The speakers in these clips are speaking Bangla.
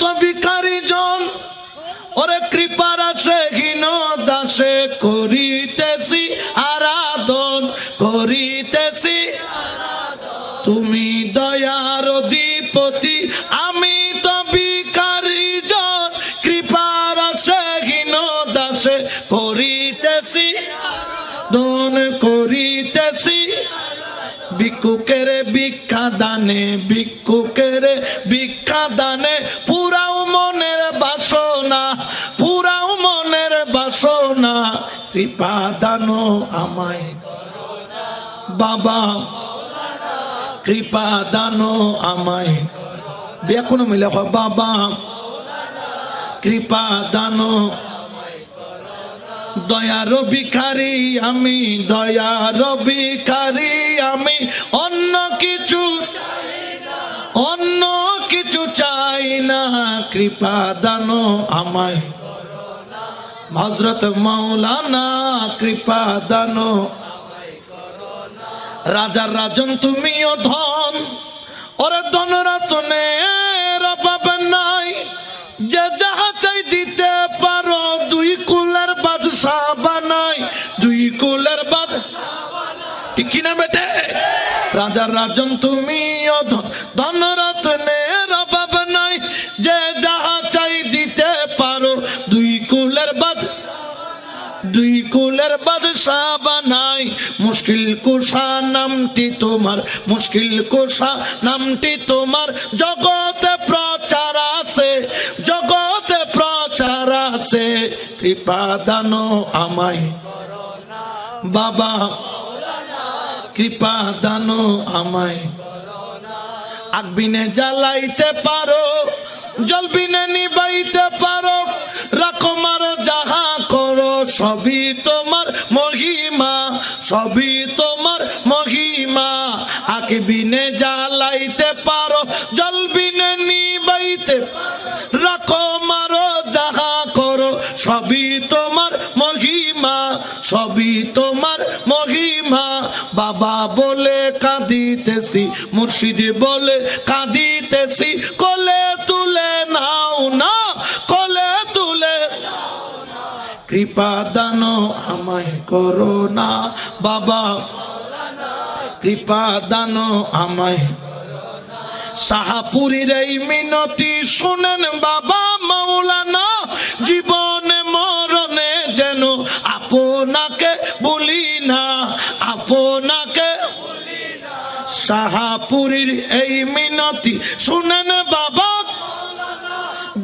তো ভিখারি জন ওরে কৃপার আছে, হীন দাসে করিতেছি আরাধন, করিতেছি তুমি দয়ার অধিপতি, আমি তো বিকারী জন কৃপার আছে, হীন দাসে করিতেছি ভিক্ষুকের ভিক্ষা দানে ভিক্ষুকের ভিক্ষা দানে পুরাও মনের বাসনা, পুরাও মনের বাসনা। কৃপা দানো আমায় বাবা, কৃপা দানো আমায় বেকুন মিলে বাবা, কৃপা দানো দয়ার ভিখারি আমি, দয়ার ভিখারি না, কৃপা দানো আমায়। হজরত মৌলানা কৃপা দানো রাজার রাজন, তুমিও ধন। ওরে ধন রাতনে নাই। যে যাহা চাই দিতে পারো, দুই কুলের বাদশাহ বানাই। দুই কুলের বাদ ঠিক কিনা বেটে? রাজার রাজন, তুমিও ধন দুই কুলের বাদশাহ বানাই। মুশকিল কুশা নামটি তোমার, মুশকিল কুশা নামটি তোমার। জগতে প্রচার আছে, জগতে প্রচার আছে। কৃপা দানো আমায়। বাবা, কৃপা দানো আমায়। আগবিনে জ্বালাইতে পারো জলবিনে নিবাইতে পারো। রাখো সবই তোমার মহিমা, সবই তোমার মহিমা। আগবিনে জ্বালাইতে পারো, জলবিনে নিবাইতে রাখো, মারো, যাহা করো, সবই তোমার মহিমা, সবই তোমার মহিমা। বাবা বলে কাঁদিতেছি, মুর্শিদ বলে কাঁদিতেছি কৃপা দানো আমায় করো না, বাবা। কৃপা দানো আমায় শাহাপুরীর এই মিনতি শুনেন বাবা মাওলানা, জীবনে মরণে যেন আপনাকে বলি না, আপনাকে শাহাপুরীর এই মিনতি শুনেন বাবা।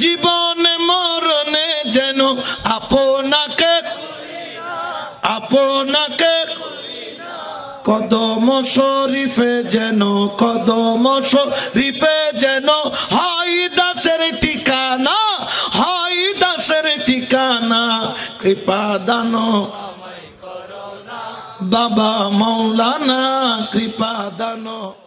জীবনে মরণে যেন আপনাকে কদম শরীফে যেন, কদম শরীফে যেন হয় দাসের ঠিকানা, হয় দাসের ঠিকানা। কৃপা দান। বাবা মৌলানা, কৃপা দানো।